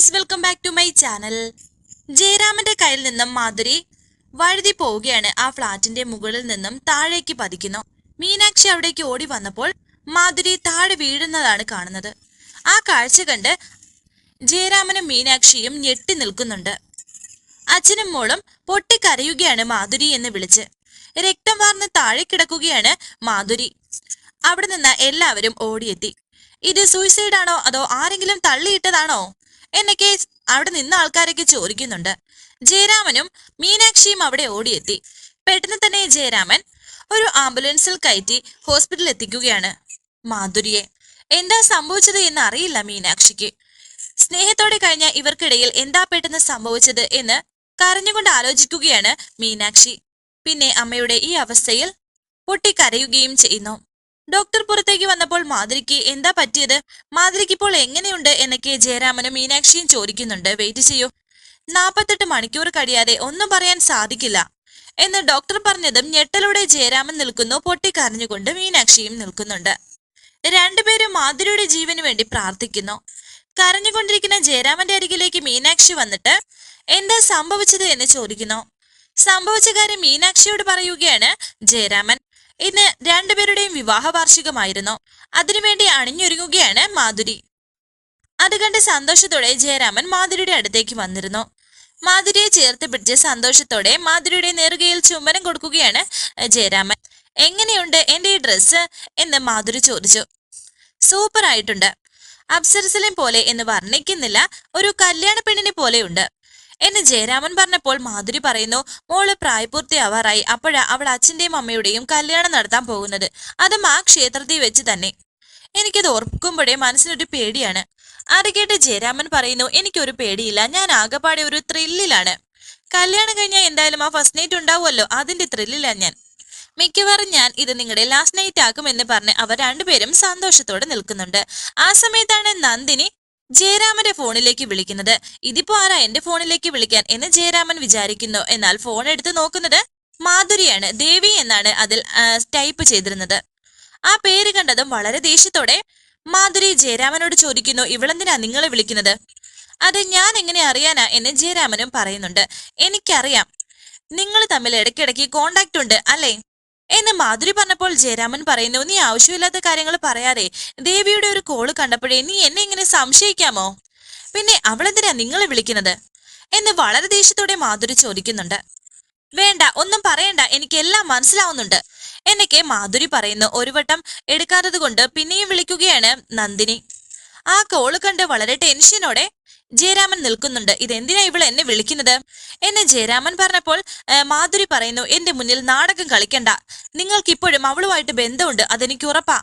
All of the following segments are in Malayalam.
Friends welcome back to my channel ജയരാമന്റെ കയ്യിൽ നിന്നും മാധുരി വഴുതി പോവുകയാണ്. ആ ഫ്ളാറ്റിന്റെ മുകളിൽ നിന്നും താഴേക്ക് പതിക്കുന്നു. മീനാക്ഷി അവിടേക്ക് ഓടി വന്നപ്പോൾ മാധുരി താഴെ വീഴുന്നതാണ് കാണുന്നത്. ആ കാഴ്ച കണ്ട് ജയരാമനും മീനാക്ഷിയും ഞെട്ടി നിൽക്കുന്നുണ്ട്. അച്ഛനും മോളും പൊട്ടിക്കരയുകയാണ് മാധുരി എന്ന് വിളിച്ച്. രക്തം വാർന്ന് താഴെ കിടക്കുകയാണ് മാധുരി. അവിടെ നിന്ന് എല്ലാവരും ഓടിയെത്തി. ഇത് സൂയിസൈഡ് ആണോ അതോ ആരെങ്കിലും തള്ളിയിട്ടതാണോ? എന്നൊക്കെ അവിടെ നിന്ന ആൾക്കാരൊക്കെ ചോദിക്കുന്നുണ്ട്. ജയരാമനും മീനാക്ഷിയും അവിടെ ഓടിയെത്തി. പെട്ടെന്ന് തന്നെ ജയരാമൻ ഒരു ആംബുലൻസിൽ കയറ്റി ഹോസ്പിറ്റലിൽ എത്തിക്കുകയാണ്. മാധുരിയെ എന്താ സംഭവിച്ചത് എന്ന് അറിയില്ല മീനാക്ഷിക്ക്. സ്നേഹത്തോടെ കഴിഞ്ഞ ഇവർക്കിടയിൽ എന്താ പെട്ടെന്ന് സംഭവിച്ചത് എന്ന് കരഞ്ഞുകൊണ്ട് ആലോചിക്കുകയാണ് മീനാക്ഷി. പിന്നെ അമ്മയുടെ ഈ അവസ്ഥയിൽ പൊട്ടിക്കരയുകയും ചെയ്യുന്നു. ഡോക്ടർ പുറത്തേക്ക് വന്നപ്പോൾ മാധുരിക്ക് എന്താ പറ്റിയത്? മാധുരിക്ക് ഇപ്പോൾ എങ്ങനെയുണ്ട്? എന്നൊക്കെ ജയരാമനും മീനാക്ഷിയും ചോദിക്കുന്നുണ്ട്. വെയിറ്റ് ചെയ്യൂ. നാപ്പത്തെട്ട് മണിക്കൂർ കഴിയാതെ ഒന്നും പറയാൻ സാധിക്കില്ല. എന്ന് ഡോക്ടർ പറഞ്ഞതും ഞെട്ടലോടെ ജയരാമൻ നിൽക്കുന്നു. പൊട്ടിക്കരഞ്ഞുകൊണ്ട് മീനാക്ഷിയും നിൽക്കുന്നുണ്ട്. രണ്ടുപേരും മാധുരിയുടെ ജീവന് വേണ്ടി പ്രാർത്ഥിക്കുന്നു. കരഞ്ഞുകൊണ്ടിരിക്കുന്ന ജയരാമന്റെ അരികിലേക്ക് മീനാക്ഷി വന്നിട്ട് എന്താ സംഭവിച്ചത്? എന്ന് ചോദിക്കുന്നു. സംഭവിച്ച കാര്യം മീനാക്ഷിയോട് പറയുകയാണ് ജയരാമൻ. ഇന്ന് രണ്ടുപേരുടെയും വിവാഹ വാർഷികമായിരുന്നു. അതിനുവേണ്ടി അണിഞ്ഞൊരുങ്ങുകയാണ് മാധുരി. അത് കണ്ട് സന്തോഷത്തോടെ ജയരാമൻ മാധുരിയുടെ അടുത്തേക്ക് വന്നിരുന്നു. മാധുരിയെ ചേർത്ത് പിടിച്ച് സന്തോഷത്തോടെ മാധുരിയുടെ നെറുകയിൽ ചുംബനം കൊടുക്കുകയാണ് ജയരാമൻ. എങ്ങനെയുണ്ട് എന്റെ ഈ ഡ്രസ്സ്? എന്ന് മാധുരി ചോദിച്ചു. സൂപ്പർ ആയിട്ടുണ്ട് അപ്സരസലം പോലെ എന്ന് വർണിക്കുന്നില്ല. ഒരു കല്യാണ പെണ്ണിനെ പോലെയുണ്ട്. എന്ന് ജയരാമൻ പറഞ്ഞപ്പോൾ മാധുരി പറയുന്നു മോൾ പ്രായപൂർത്തിയാവാറായി. അപ്പോഴാ അവൾ അച്ഛന്റെയും അമ്മയുടെയും കല്യാണം നടത്താൻ പോകുന്നത്. അതും ആ ക്ഷേത്രത്തിൽ വെച്ച് തന്നെ. എനിക്കത് ഓർക്കുമ്പോഴേ മനസ്സിനൊരു പേടിയാണ്. അത് കേട്ട് ജയരാമൻ പറയുന്നു എനിക്കൊരു പേടിയില്ല. ഞാൻ ആകെപ്പാടെ ഒരു ത്രില്ലിലാണ്. കല്യാണം കഴിഞ്ഞാൽ എന്തായാലും ആ ഫസ്റ്റ് നൈറ്റ് ഉണ്ടാവുമല്ലോ. അതിന്റെ ത്രില്ലിലാണ് ഞാൻ. മിക്കവാറും ഞാൻ ഇത് നിങ്ങളുടെ ലാസ്റ്റ് നൈറ്റ് ആക്കും എന്ന് പറഞ്ഞ് അവർ രണ്ടുപേരും സന്തോഷത്തോടെ നിൽക്കുന്നുണ്ട്. ആ സമയത്താണ് നന്ദിനി ജയരാമന്റെ ഫോണിലേക്ക് വിളിക്കുന്നത്. ഇതിപ്പോ ആരാ എന്റെ ഫോണിലേക്ക് വിളിക്കാൻ? എന്ന് ജയരാമൻ വിചാരിക്കുന്നു. എന്നാൽ ഫോൺ എടുത്ത് നോക്കുന്നത് മാധുരിയാണ്. ദേവി എന്നാണ് അതിൽ ടൈപ്പ് ചെയ്തിരുന്നത്. ആ പേര് കണ്ടതും വളരെ ദേഷ്യത്തോടെ മാധുരി ജയരാമനോട് ചോദിക്കുന്നു ഇവളെന്തിനാ നിങ്ങളെ വിളിക്കുന്നത്? അത് ഞാൻ എങ്ങനെ അറിയാനാ? എന്ന് ജയരാമനും പറയുന്നുണ്ട്. എനിക്കറിയാം. നിങ്ങൾ തമ്മിൽ ഇടയ്ക്കിടയ്ക്ക് കോണ്ടാക്ട് ഉണ്ട് അല്ലേ? എന്ന് മാധുരി പറഞ്ഞപ്പോൾ ജയരാമൻ പറയുന്നു നീ ആവശ്യമില്ലാത്ത കാര്യങ്ങൾ പറയാതെ ദേവിയുടെ ഒരു കോൾ കണ്ടപ്പോഴേ നീ എന്നെ ഇങ്ങനെ സംശയിക്കാമോ? പിന്നെ അവളെന്തിനാ നിങ്ങളെ വിളിക്കുന്നത്? എന്ന് വളരെ ദേഷ്യത്തോടെ മാധുരി ചോദിക്കുന്നുണ്ട്. വേണ്ട ഒന്നും പറയണ്ട എനിക്ക് എല്ലാം മനസ്സിലാവുന്നുണ്ട് എന്നൊക്കെ മാധുരി പറയുന്നു. ഒരു വട്ടം എടുക്കാത്തത് കൊണ്ട് പിന്നെയും വിളിക്കുകയാണ് നന്ദിനി. ആ കോൾ കണ്ട് വളരെ ടെൻഷനോടെ ജയരാമൻ നിൽക്കുന്നുണ്ട്. ഇതെന്തിനാ ഇവൾ എന്നെ വിളിക്കുന്നത്? എന്ന് ജയരാമൻ പറഞ്ഞപ്പോൾ മാധുരി പറയുന്നു എന്റെ മുന്നിൽ നാടകം കളിക്കണ്ട. നിങ്ങൾക്ക് ഇപ്പോഴും അവളുമായിട്ട് ബന്ധമുണ്ട്. അതെനിക്ക് ഉറപ്പാ.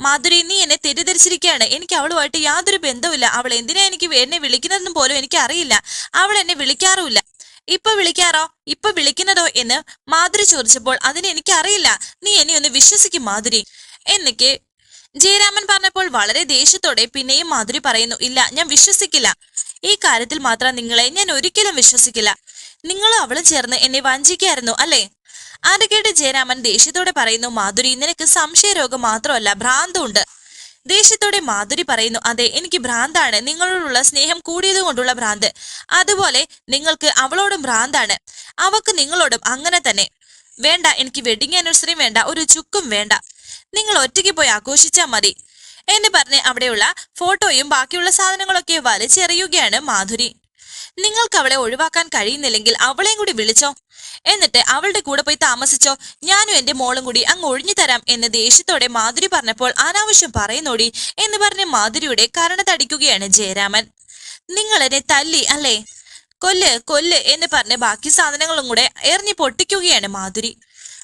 മാധുരി നീ എന്നെ തെറ്റിദ്ധരിച്ചിരിക്കുകയാണ്. എനിക്ക് അവളുമായിട്ട് യാതൊരു ബന്ധവുമില്ല. അവൾ എന്തിനാ എനിക്ക് എന്നെ വിളിക്കുന്നതെന്ന് പോലും എനിക്ക് അറിയില്ല. അവൾ എന്നെ വിളിക്കാറുമില്ല. ഇപ്പൊ വിളിക്കാറോ? ഇപ്പൊ വിളിക്കുന്നതോ? എന്ന് മാധുരി ചോദിച്ചപ്പോൾ അതിന് എനിക്കറിയില്ല. നീ എന്നെ ഒന്ന് വിശ്വസിക്കും മാധുരി എന്നൊക്കെ ജയരാമൻ പറഞ്ഞപ്പോൾ വളരെ ദേഷ്യത്തോടെ പിന്നെയും മാധുരി പറയുന്നു ഇല്ല ഞാൻ വിശ്വസിക്കില്ല. ഈ കാര്യത്തിൽ മാത്രം നിങ്ങളെ ഞാൻ ഒരിക്കലും വിശ്വസിക്കില്ല. നിങ്ങളും അവളും ചേർന്ന് എന്നെ വഞ്ചിക്കായിരുന്നു അല്ലേ? അത് കേട്ട് ജയരാമൻ ദേഷ്യത്തോടെ പറയുന്നു മാധുരി നിനക്ക് സംശയരോഗം മാത്രമല്ല ഭ്രാന്തുണ്ട്. ദേഷ്യത്തോടെ മാധുരി പറയുന്നു അതെ എനിക്ക് ഭ്രാന്താണ്. നിങ്ങളോടുള്ള സ്നേഹം കൂടിയത് കൊണ്ടുള്ള ഭ്രാന്ത്. അതുപോലെ നിങ്ങൾക്ക് അവളോടും ഭ്രാന്താണ്. അവക്ക് നിങ്ങളോടും അങ്ങനെ തന്നെ. വേണ്ട എനിക്ക് വെഡിങ് ആനിവേഴ്സറി വേണ്ട ഒരു ചുക്കും വേണ്ട. നിങ്ങൾ ഒറ്റയ്ക്ക് പോയി ആഘോഷിച്ചാൽ മതി. എന്ന് പറഞ്ഞ് അവിടെയുള്ള ഫോട്ടോയും ബാക്കിയുള്ള സാധനങ്ങളൊക്കെ വലിച്ചെറിയുകയാണ് മാധുരി. നിങ്ങൾക്ക് അവളെ ഒഴിവാക്കാൻ കഴിയുന്നില്ലെങ്കിൽ അവളെയും കൂടി വിളിച്ചോ. എന്നിട്ട് അവളുടെ കൂടെ പോയി താമസിച്ചോ. ഞാനും എന്റെ മോളും കൂടി അങ്ങ് ഒഴിഞ്ഞു തരാം എന്ന് ദേഷ്യത്തോടെ മാധുരി പറഞ്ഞപ്പോൾ അനാവശ്യം പറയുന്നോടി എന്ന് പറഞ്ഞ് മാധുരിയുടെ കരണത്തടിക്കുകയാണ് ജയരാമൻ. നിങ്ങൾ തല്ലി അല്ലേ? കൊല്ല് കൊല്ല് എന്ന് പറഞ്ഞ് ബാക്കി സാധനങ്ങളും കൂടെ എറിഞ്ഞു പൊട്ടിക്കുകയാണ് മാധുരി.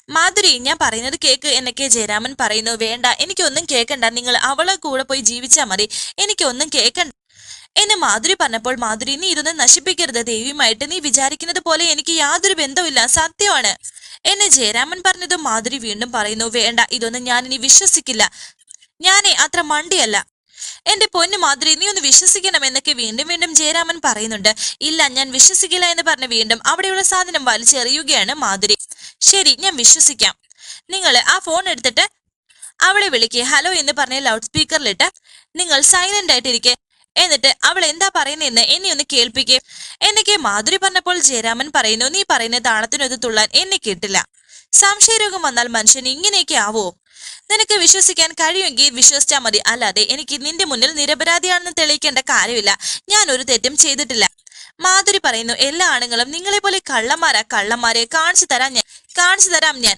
മാധുരി ഞാൻ പറയുന്നത് കേക്ക് എന്നൊക്കെ ജയരാമൻ പറയുന്നു. വേണ്ട എനിക്കൊന്നും കേൾക്കണ്ട നിങ്ങൾ അവളെ കൂടെ പോയി ജീവിച്ചാൽ മതി. എനിക്കൊന്നും കേൾക്കണ്ട എന്ന് മാധുരി പറഞ്ഞപ്പോൾ മാധുരി നീ ഇതൊന്നും നശിപ്പിക്കരുത്. ദേവിയുമായിട്ട് നീ വിചാരിക്കുന്നത് പോലെ എനിക്ക് യാതൊരു ബന്ധവുമില്ല. സത്യമാണ്. എന്നെ ജയരാമൻ പറഞ്ഞതും മാധുരി വീണ്ടും പറയുന്നു. വേണ്ട ഇതൊന്നും ഞാൻ വിശ്വസിക്കില്ല. ഞാനേ അത്ര മണ്ടിയല്ല. എന്റെ പൊന്നു മാതിരി നീ ഒന്ന് വിശ്വസിക്കണം എന്നൊക്കെ വീണ്ടും വീണ്ടും ജയരാമൻ പറയുന്നുണ്ട്. ഇല്ല ഞാൻ വിശ്വസിക്കില്ല എന്ന് പറഞ്ഞ് വീണ്ടും അവിടെയുള്ള സാധനം വലിച്ചെറിയുകയാണ് മാധുരി. ശരി ഞാൻ വിശ്വസിക്കാം. നിങ്ങൾ ആ ഫോൺ എടുത്തിട്ട് അവളെ വിളിക്കുക ഹലോ എന്ന് പറഞ്ഞ ലൗഡ് സ്പീക്കറിലിട്ട് നിങ്ങൾ സൈലന്റ് ആയിട്ടിരിക്കെ. എന്നിട്ട് അവൾ എന്താ പറയുന്നതെന്ന് എന്നെ ഒന്ന് കേൾപ്പിക്കേ. എന്നൊക്കെ മാധുരി പറഞ്ഞപ്പോൾ ജയരാമൻ പറയുന്നു നീ പറയുന്ന താണത്തിനൊത്ത് തുള്ളാൻ എന്നെ കേട്ടില്ല. സംശയരോഗം വന്നാൽ മനുഷ്യൻ ഇങ്ങനെയൊക്കെ ആവോ നിനക്ക് വിശ്വസിക്കാൻ കഴിയുമെങ്കിൽ വിശ്വസിച്ചാൽ മതി. അല്ലാതെ എനിക്ക് നിന്റെ മുന്നിൽ നിരപരാധിയാണെന്ന് തെളിയിക്കേണ്ട കാര്യമില്ല. ഞാൻ ഒരു തെറ്റും ചെയ്തിട്ടില്ല. മാധുരി പറയുന്നു എല്ലാ ആണുങ്ങളും നിങ്ങളെ പോലെ കള്ളന്മാരാ. കള്ളന്മാരെ കാണിച്ചു തരാം ഞാൻ. കാണിച്ചു തരാം ഞാൻ.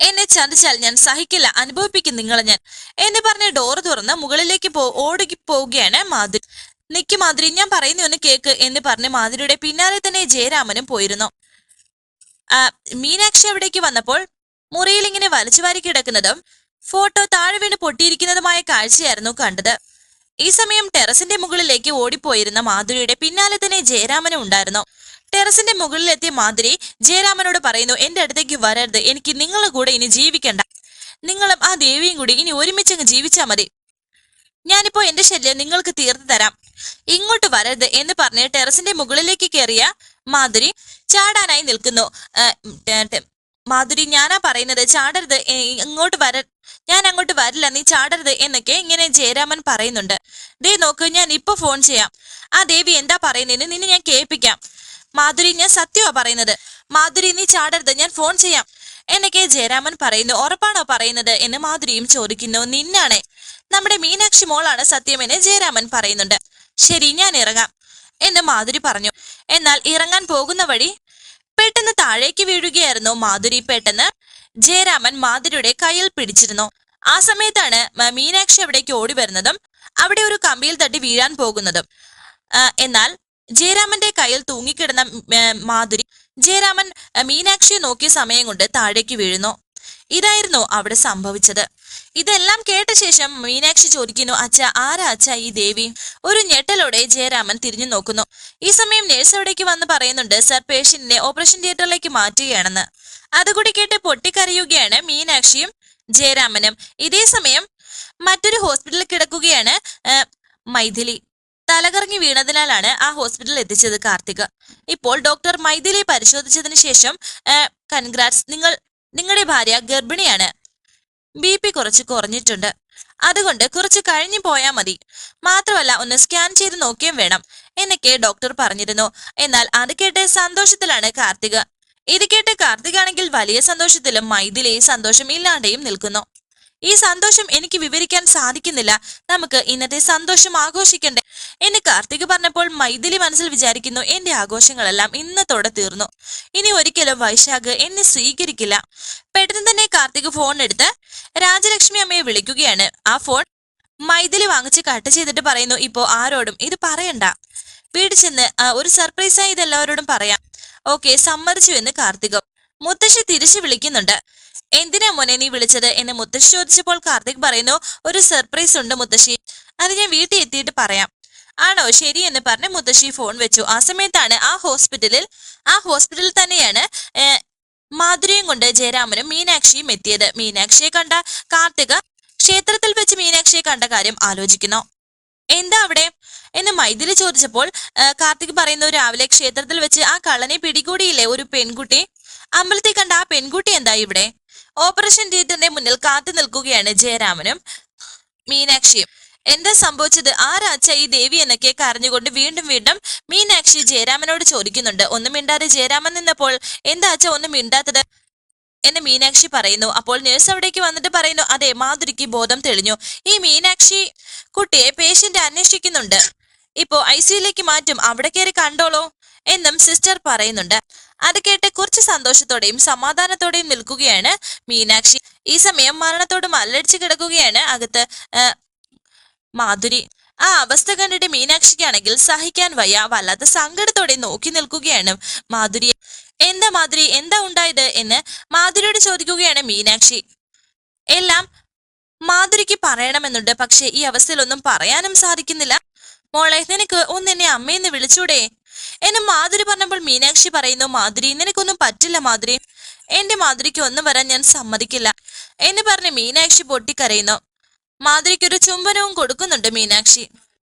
എന്നെ ചതിച്ചാൽ ഞാൻ സഹിക്കില്ല. അനുഭവിപ്പിക്കും നിങ്ങളെ ഞാൻ. എന്ന് പറഞ്ഞ് ഡോർ തുറന്ന് മുകളിലേക്ക് പോ ഓടി പോവുകയാണ് മാധുരി. നിക്ക് മാധുരി ഞാൻ പറയുന്നു ഒന്ന് കേക്ക്. എന്ന് പറഞ്ഞ് മാധുരിയുടെ പിന്നാലെ തന്നെ ജയരാമനും പോയിരുന്നു. മീനാക്ഷി അവിടേക്ക് വന്നപ്പോൾ മുറിയിൽ ഇങ്ങനെ വലിച്ചു വാരി കിടക്കുന്നതും ഫോട്ടോ താഴെ വീണ് പൊട്ടിയിരിക്കുന്നതുമായ കാഴ്ചയായിരുന്നു കണ്ടത്. ഈ സമയം ടെറസിന്റെ മുകളിലേക്ക് ഓടിപ്പോയിരുന്ന മാധുരിയുടെ പിന്നാലെ തന്നെ ജയരാമനും ഉണ്ടായിരുന്നു. ടെറസിന്റെ മുകളിലെത്തിയ മാധുരി ജയരാമനോട് പറയുന്നു എന്റെ അടുത്തേക്ക് വരരുത്. എനിക്ക് നിങ്ങളെ കൂടെ ഇനി ജീവിക്കണ്ട. നിങ്ങളും ആ ദേവിയും കൂടി ഇനി ഒരുമിച്ചങ്ങ് ജീവിച്ചാൽ മതി. ഞാനിപ്പോ എന്റെ ശല്യം നിങ്ങൾക്ക് തീർത്തു തരാം. ഇങ്ങോട്ട് വരരുത് എന്ന് പറഞ്ഞ് ടെറസിന്റെ മുകളിലേക്ക് കയറിയ മാധുരി ചാടാനായി നിൽക്കുന്നു. മാധുരി ഞാനാ പറയുന്നത് ചാടരുത് ഇങ്ങോട്ട് വര ഞാൻ അങ്ങോട്ട് വരില്ല നീ ചാടരുത് എന്നൊക്കെ ഇങ്ങനെ ജയരാമൻ പറയുന്നുണ്ട്. ദേ നോക്ക് ഞാൻ ഇപ്പൊ ഫോൺ ചെയ്യാം. ആ ദേവി എന്താ പറയുന്നതിന് നിന്നെ ഞാൻ കേൾപ്പിക്കാം. മാധുരി ഞാൻ സത്യമാ പറയുന്നത്. മാധുരി നീ ചാടരുത് ഞാൻ ഫോൺ ചെയ്യാം എന്നൊക്കെ ജയരാമൻ പറയുന്നു. ഉറപ്പാണോ പറയുന്നത് എന്ന് മാധുരിയും ചോദിക്കുന്നു. നിന്നാണേ. നമ്മുടെ മീനാക്ഷി മോളാണ് സത്യമെന്ന് ജയരാമൻ പറയുന്നുണ്ട്. ശരി ഞാൻ ഇറങ്ങാം എന്ന് മാധുരി പറഞ്ഞു. എന്നാൽ ഇറങ്ങാൻ പോകുന്ന വഴി പെട്ടെന്ന് താഴേക്ക് വീഴുകയായിരുന്നു മാധുരി പെട്ടെന്ന് ജയരാമൻ മാധുരിയുടെ കയ്യിൽ പിടിച്ചിരുന്നു. ആ സമയത്താണ് മീനാക്ഷി അവിടേക്ക് ഓടി വരുന്നതും അവിടെ ഒരു കമ്പിയിൽ തട്ടി വീഴാൻ പോകുന്നതും. എന്നാൽ ജയരാമന്റെ കയ്യിൽ തൂങ്ങിക്കിടന്ന മാധുരി ജയരാമൻ മീനാക്ഷിയെ നോക്കിയ സമയം കൊണ്ട് താഴേക്ക് വീഴുന്നു. ഇതായിരുന്നു അവിടെ സംഭവിച്ചത്. ഇതെല്ലാം കേട്ട ശേഷം മീനാക്ഷി ചോദിക്കുന്നു അച്ഛ ആരാ അച്ഛ ഈ ദേവി? ഒരു ഞെട്ടലോടെ ജയരാമൻ തിരിഞ്ഞു നോക്കുന്നു. ഈ സമയം നേഴ്സ് അവിടേക്ക് വന്ന് പറയുന്നുണ്ട് സർ പേഷ്യന്റിനെ ഓപ്പറേഷൻ തിയേറ്ററിലേക്ക് മാറ്റുകയാണെന്ന്. അതുകൂടി കേട്ട് പൊട്ടിക്കരയുകയാണ് മീനാക്ഷിയും ജയരാമനും. ഇതേ സമയം മറ്റൊരു ഹോസ്പിറ്റലിൽ കിടക്കുകയാണ് മൈഥിലി. തലകറങ്ങി വീണതിനാലാണ് ആ ഹോസ്പിറ്റലിൽ എത്തിച്ചത് കാർത്തിക്. ഇപ്പോൾ ഡോക്ടർ മൈഥിലി പരിശോധിച്ചതിന് ശേഷം കൺഗ്രാറ്റ്സ് നിങ്ങൾ നിങ്ങളുടെ ഭാര്യ ഗർഭിണിയാണ്. ബി പി കുറച്ച് കുറഞ്ഞിട്ടുണ്ട്. അതുകൊണ്ട് കുറച്ച് കഴിഞ്ഞു പോയാൽ മതി. മാത്രമല്ല ഒന്ന് സ്കാൻ ചെയ്ത് നോക്കിയും വേണം. എന്നൊക്കെ ഡോക്ടർ പറഞ്ഞിരുന്നു. എന്നാൽ അത് കേട്ട് സന്തോഷത്തിലാണ് കാർത്തിക. ഇത് കേട്ട് കാർത്തികാണെങ്കിൽ വലിയ സന്തോഷത്തിലും മൈഥിലി സന്തോഷം ഇല്ലാണ്ടെയും നിൽക്കുന്നു. ഈ സന്തോഷം എനിക്ക് വിവരിക്കാൻ സാധിക്കുന്നില്ല. നമുക്ക് ഇന്നത്തെ സന്തോഷം ആഘോഷിക്കണ്ടേ? എന്ന് കാർത്തിക് പറഞ്ഞപ്പോൾ മൈഥിലി മനസ്സിൽ വിചാരിക്കുന്നു എന്റെ ആഘോഷങ്ങളെല്ലാം ഇന്നത്തോടെ തീർന്നു. ഇനി ഒരിക്കലും വൈശാഖ് എന്നെ സ്വീകരിക്കില്ല. പെട്ടെന്ന് തന്നെ കാർത്തിക് ഫോൺ എടുത്ത് രാജലക്ഷ്മി അമ്മയെ വിളിക്കുകയാണ്. ആ ഫോൺ മൈഥിലി വാങ്ങിച്ച് കട്ട് ചെയ്തിട്ട് പറയുന്നു ഇപ്പോ ആരോടും ഇത് പറയണ്ട. വീട്ടിൽ ചെന്ന് ഒരു സർപ്രൈസായി ഇത് എല്ലാവരോടും പറയാം. ഓക്കെ സമ്മതിച്ചു എന്ന് കാർത്തികം മുത്തശ്ശി തിരിച്ചു വിളിക്കുന്നുണ്ട്. എന്തിനാ മോനെ നീ വിളിച്ചത്? എന്ന് മുത്തശ്ശി ചോദിച്ചപ്പോൾ കാർത്തിക് പറയുന്നു ഒരു സർപ്രൈസ് ഉണ്ട് മുത്തശ്ശി. അത് ഞാൻ വീട്ടിൽ എത്തിയിട്ട് പറയാം. ആണോ? ശരി എന്ന് പറഞ്ഞ് മുത്തശ്ശി ഫോൺ വെച്ചു. ആ സമയത്താണ് ആ ഹോസ്പിറ്റലിൽ ആ ഹോസ്പിറ്റലിൽ തന്നെയാണ് മാധുരിയും കൊണ്ട് ജയരാമനും മീനാക്ഷിയും എത്തിയത്. മീനാക്ഷിയെ കണ്ട കാർത്തിക ക്ഷേത്രത്തിൽ വെച്ച് മീനാക്ഷിയെ കണ്ട കാര്യം ആലോചിക്കുന്നു. എന്താ അവിടെ? എന്ന് മൈഥിലി ചോദിച്ചപ്പോൾ കാർത്തിക് പറയുന്നു രാവിലെ ക്ഷേത്രത്തിൽ വെച്ച് ആ കള്ളനെ പിടികൂടിയില്ലേ ഒരു പെൺകുട്ടി? അമ്പലത്തിൽ കണ്ട ആ പെൺകുട്ടി എന്താ ഇവിടെ? ഓപ്പറേഷൻ തിയേറ്ററിന്റെ മുന്നിൽ കാത്തു നിൽക്കുകയാണ് ജയരാമനും മീനാക്ഷിയും. എന്താ സംഭവിച്ചത്? ആരാച്ച ഈ ദേവി എന്നൊക്കെ കരഞ്ഞുകൊണ്ട് വീണ്ടും വീണ്ടും മീനാക്ഷി ജയരാമനോട് ചോദിക്കുന്നുണ്ട്. ഒന്നും മിണ്ടാതെ ജയരാമൻ നിന്നപ്പോൾ എന്താ അച്ഛ ഒന്നും മിണ്ടാത്തത്? എന്ന് മീനാക്ഷി പറയുന്നു. അപ്പോൾ നേഴ്സ് അവിടേക്ക് വന്നിട്ട് പറയുന്നു അതെ മാധുരിക്ക് ബോധം തെളിഞ്ഞു. ഈ മീനാക്ഷി കുട്ടിയെ പേഷ്യന്റ് അന്വേഷിക്കുന്നുണ്ട്. ഇപ്പോ ഐ സിയിലേക്ക് മാറ്റും. അവിടെ കയറി കണ്ടോളൂ. എന്നും സിസ്റ്റർ പറയുന്നുണ്ട്. അത് കേട്ട് കുറച്ച് സന്തോഷത്തോടെയും സമാധാനത്തോടെയും നിൽക്കുകയാണ് മീനാക്ഷി. ഈ സമയം മരണത്തോട് മല്ലടിച്ച് കിടക്കുകയാണ് അകത്ത് മാധുരി. ആ അവസ്ഥ കണ്ടിട്ട് മീനാക്ഷിക്കാണെങ്കിൽ സഹിക്കാൻ വയ്യ. വല്ലാത്ത സങ്കടത്തോടെ നോക്കി നിൽക്കുകയാണ് മാധുരി. എന്താ മാധുരി? എന്താ ഉണ്ടായത്? എന്ന് മാധുരിയോട് ചോദിക്കുകയാണ് മീനാക്ഷി. എല്ലാം മാധുരിക്ക് പറയണമെന്നുണ്ട്. പക്ഷെ ഈ അവസ്ഥയിൽ ഒന്നും പറയാനും സാധിക്കുന്നില്ല. മോളെ നിനക്ക് ഒന്ന് എന്നെ അമ്മയെന്ന് വിളിച്ചൂടെ? എന്നെ മാധുരി പറഞ്ഞപ്പോൾ മീനാക്ഷി പറയുന്നു മാധുരി നിനക്കൊന്നും പറ്റില്ല മാധുരി. എന്റെ മാധുരിക്ക് ഒന്നും വരാൻ ഞാൻ സമ്മതിക്കില്ല. എന്ന് പറഞ്ഞ് മീനാക്ഷി പൊട്ടിക്കരയുന്നു. മാധുരിക്ക് ഒരു ചുംബനവും കൊടുക്കുന്നുണ്ട് മീനാക്ഷി.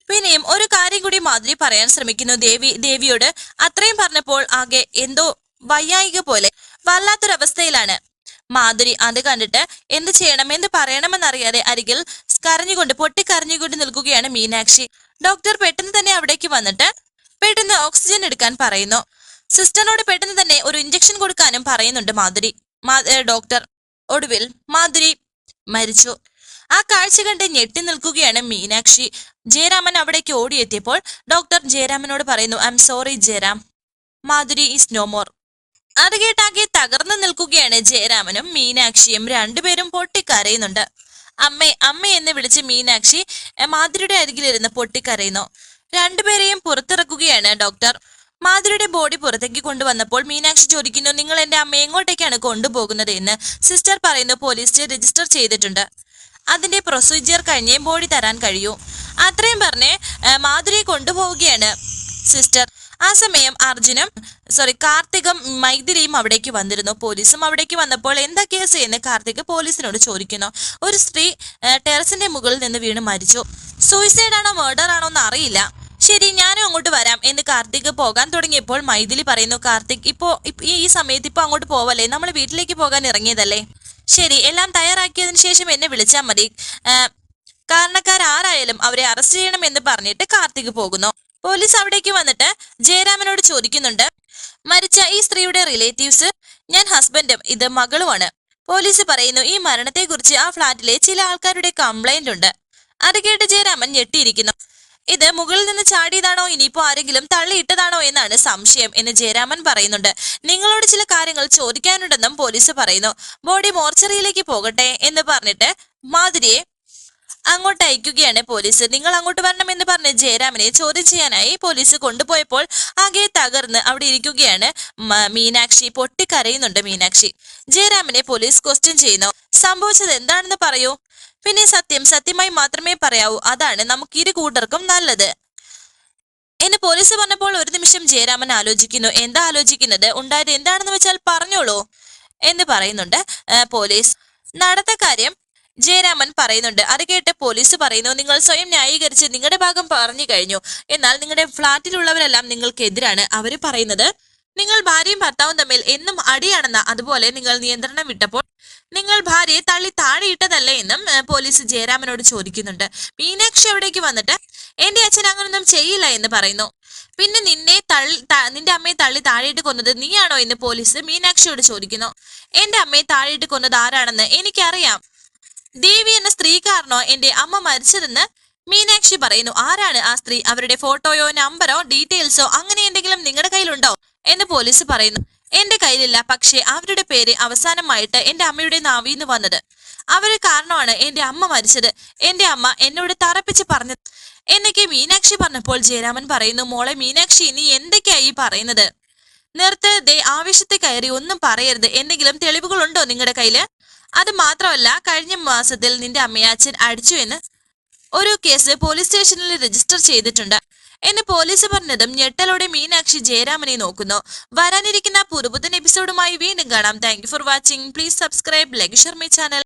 പിന്നെയും ഒരു കാര്യം കൂടി മാധുരി പറയാൻ ശ്രമിക്കുന്നു. ദേവി ദേവിയോട് അത്രയും പറഞ്ഞപ്പോൾ ആകെ എന്തോ വയ്യായിക പോലെ വല്ലാത്തൊരവസ്ഥയിലാണ്. മാധുരി അത് കണ്ടിട്ട് എന്ത് ചെയ്യണം എന്ത് പറയണമെന്നറിയാതെ അരികിൽ കരഞ്ഞുകൊണ്ട് പൊട്ടിക്കരഞ്ഞുകൊണ്ട് നിൽക്കുകയാണ് മീനാക്ഷി. ഡോക്ടർ പെട്ടെന്ന് തന്നെ അവിടേക്ക് വന്നിട്ട് പെട്ടെന്ന് ഓക്സിജൻ എടുക്കാൻ പറയുന്നു. സിസ്റ്ററിനോട് പെട്ടെന്ന് തന്നെ ഒരു ഇഞ്ചക്ഷൻ കൊടുക്കാനും പറയുന്നുണ്ട് മാധുരി. ഡോക്ടർ ഒടുവിൽ മാധുരി മരിച്ചു. ആ കാഴ്ച കണ്ട് ഞെട്ടി നിൽക്കുകയാണ് മീനാക്ഷി. ജയരാമൻ അവിടേക്ക് ഓടിയെത്തിയപ്പോൾ ഡോക്ടർ ജയരാമനോട് പറയുന്നു I'm sorry Jayaram. Madhuri is no more അത് കേട്ടാകെ തകർന്നു നിൽക്കുകയാണ് ജയരാമനും മീനാക്ഷിയും. രണ്ടുപേരും പൊട്ടിക്കരയുന്നുണ്ട്. അമ്മേ അമ്മ എന്ന് വിളിച്ച് മീനാക്ഷി മാധുരിയുടെ അരികിലിരുന്ന് പൊട്ടിക്കരയുന്നു. രണ്ടുപേരെയും പുറത്തിറക്കുകയാണ് ഡോക്ടർ. മാധുരിയുടെ ബോഡി പുറത്തേക്ക് കൊണ്ടുവന്നപ്പോൾ മീനാക്ഷി ചോദിക്കുന്നു നിങ്ങൾ എന്റെ അമ്മ എങ്ങോട്ടേക്കാണ് കൊണ്ടുപോകുന്നത്? എന്ന് സിസ്റ്റർ പറയുന്നു പോലീസ് രജിസ്റ്റർ ചെയ്തിട്ടുണ്ട്. അതിന്റെ പ്രൊസീജിയർ കഴിഞ്ഞേ ബോഡി തരാൻ കഴിയൂ. അത്രയും പറഞ്ഞ് മാധുരിയെ കൊണ്ടുപോവുകയാണ് സിസ്റ്റർ. ആ സമയം അർജുനും സോറി കാർത്തികം മൈഥിലിയും അവിടേക്ക് വന്നിരുന്നു. പോലീസും അവിടേക്ക് വന്നപ്പോൾ എന്താ കേസ്? എന്ന് കാർത്തിക് പോലീസിനോട് ചോദിക്കുന്നു. ഒരു സ്ത്രീ ടെറസിന്റെ മുകളിൽ നിന്ന് വീണ് മരിച്ചു. സൂയിസൈഡ് ആണോ മേർഡർ ആണോ എന്ന് അറിയില്ല. ശരി ഞാനും അങ്ങോട്ട് വരാം എന്ന് കാർത്തിക് പോകാൻ തുടങ്ങിയപ്പോൾ മൈഥിലി പറയുന്നു കാർത്തിക് ഇപ്പോ ഈ സമയത്ത് ഇപ്പൊ അങ്ങോട്ട് പോവല്ലേ? നമ്മൾ വീട്ടിലേക്ക് പോകാൻ ഇറങ്ങിയതല്ലേ? ശരി എല്ലാം തയ്യാറാക്കിയതിനു ശേഷം എന്നെ വിളിച്ചാൽ മതി. കാരണക്കാർ കാരണക്കാരാരായാലും അവരെ അറസ്റ്റ് ചെയ്യണം എന്ന് പറഞ്ഞിട്ട് കാർത്തിക് പോകുന്നു. പോലീസ് അവിടേക്ക് വന്നിട്ട് ജയരാമനോട് ചോദിക്കുന്നുണ്ട് മരിച്ച ഈ സ്ത്രീയുടെ റിലേറ്റീവ്സ്? ഞാൻ ഹസ്ബൻഡും ഇത് മകളുമാണ്. പോലീസ് പറയുന്നു ഈ മരണത്തെക്കുറിച്ച് ആ ഫ്ളാറ്റിലെ ചില ആൾക്കാരുടെ കംപ്ലൈന്റ് ഉണ്ട് അത് കേട്ട് ജയരാമൻ ഞെട്ടിയിരിക്കുന്നു. ഇത് മുകളിൽ നിന്ന് ചാടിയതാണോ? ഇനിയിപ്പോ ആരെങ്കിലും തള്ളിയിട്ടതാണോ എന്നാണ് സംശയം എന്ന് ജയരാമൻ പറയുന്നുണ്ട്. നിങ്ങളോട് ചില കാര്യങ്ങൾ ചോദിക്കാനുണ്ടെന്നും പോലീസ് പറയുന്നു. ബോഡി മോർച്ചറിയിലേക്ക് പോകട്ടെ എന്ന് പറഞ്ഞിട്ട് മാധുരിയെ അങ്ങോട്ട് അയക്കുകയാണ് പോലീസ്. നിങ്ങൾ അങ്ങോട്ട് വരണം എന്ന് പറഞ്ഞ് ജയരാമനെ ചോദ്യം ചെയ്യാനായി പോലീസ് കൊണ്ടുപോയപ്പോൾ ആകെ തകർന്ന് അവിടെ ഇരിക്കുകയാണ് മീനാക്ഷി. പൊട്ടിക്കരയുന്നുണ്ട് മീനാക്ഷി. ജയരാമനെ പോലീസ് ക്വസ്റ്റ്യൻ ചെയ്യുന്നു. സംഭവിച്ചത് എന്താണെന്ന് പറയൂ. പിന്നെ സത്യം സത്യമായി മാത്രമേ പറയാവൂ. അതാണ് നമുക്ക് ഇരു കൂട്ടർക്കും നല്ലത്. എന്ന് പോലീസ് പറഞ്ഞപ്പോൾ ഒരു നിമിഷം ജയരാമൻ ആലോചിക്കുന്നു. എന്താ ആലോചിക്കുന്നത്? ഉണ്ടായത് എന്താണെന്ന് വെച്ചാൽ പറഞ്ഞോളൂ എന്ന് പറയുന്നുണ്ട് പോലീസ്. നടത്ത കാര്യം ജയരാമൻ പറയുന്നുണ്ട്. അത് കേട്ട് പോലീസ് പറയുന്നു നിങ്ങൾ സ്വയം ന്യായീകരിച്ച് നിങ്ങളുടെ ഭാഗം പറഞ്ഞു കഴിഞ്ഞു. എന്നാൽ നിങ്ങളുടെ ഫ്ളാറ്റിലുള്ളവരെല്ലാം നിങ്ങൾക്കെതിരാണ്. അവർ പറയുന്നത് നിങ്ങൾ ഭാര്യയും ഭർത്താവും തമ്മിൽ എന്നും അടിയാണെന്ന അതുപോലെ നിങ്ങൾ നിയന്ത്രണം വിട്ടപ്പോൾ നിങ്ങൾ ഭാര്യയെ തള്ളി താഴെയിട്ടതല്ലേ എന്നും പോലീസ് ജയരാമനോട് ചോദിക്കുന്നുണ്ട്. മീനാക്ഷി അവിടേക്ക് വന്നിട്ട് എന്റെ അച്ഛൻ അങ്ങനൊന്നും ചെയ്യില്ല എന്ന് പറയുന്നു. പിന്നെ നിന്നെ തള്ളി നിന്റെ അമ്മയെ തള്ളി താഴെയിട്ട് കൊന്നത് നീയാണോ എന്ന് പോലീസ് മീനാക്ഷിയോട് ചോദിക്കുന്നു. എന്റെ അമ്മയെ താഴെയിട്ട് കൊന്നത് ആരാണെന്ന് എനിക്കറിയാം. ദേവി എന്ന സ്ത്രീ കാരണോ എന്റെ അമ്മ മരിച്ചതെന്ന് മീനാക്ഷി പറയുന്നു. ആരാണ് ആ സ്ത്രീ? അവരുടെ ഫോട്ടോയോ നമ്പറോ ഡീറ്റെയിൽസോ അങ്ങനെ എന്തെങ്കിലും നിങ്ങളുടെ കയ്യിലുണ്ടോ? എന്ന് പോലീസ് പറയുന്നു. എന്റെ കയ്യിലില്ല. പക്ഷേ അവരുടെ പേര് അവസാനമായിട്ട് എന്റെ അമ്മയുടെ നാവിന്ന് വന്നത്. അവരെ കാരണമാണ് എന്റെ അമ്മ മരിച്ചത്. എന്റെ അമ്മ എന്നോട് തറപ്പിച്ച് പറഞ്ഞത്. എന്നൊക്കെ മീനാക്ഷി പറഞ്ഞപ്പോൾ ജയരാമൻ പറയുന്നു മോളെ മീനാക്ഷി നീ എന്തൊക്കെയായി പറയുന്നത്? നിർത്ത് ദേ ആവേശത്തെ കയറി ഒന്നും പറയരുത്. എന്തെങ്കിലും തെളിവുകളുണ്ടോ നിങ്ങളുടെ കയ്യിൽ? അത് മാത്രമല്ല കഴിഞ്ഞ മാസത്തിൽ നിന്റെ അമ്മയാച്ചൻ അടിച്ചു എന്ന് ഒരു കേസ് പോലീസ് സ്റ്റേഷനിൽ രജിസ്റ്റർ ചെയ്തിട്ടുണ്ട്. എന്ന് പോലീസ് പറഞ്ഞതും ഞെട്ടലോടെ മീനാക്ഷി ജയരാമനെ നോക്കുന്നു. വരാനിരിക്കുന്ന പുതുപുത്തൻ എപ്പിസോഡുമായി വീണ്ടും കാണാം. Thank for watching please subscribe like my channel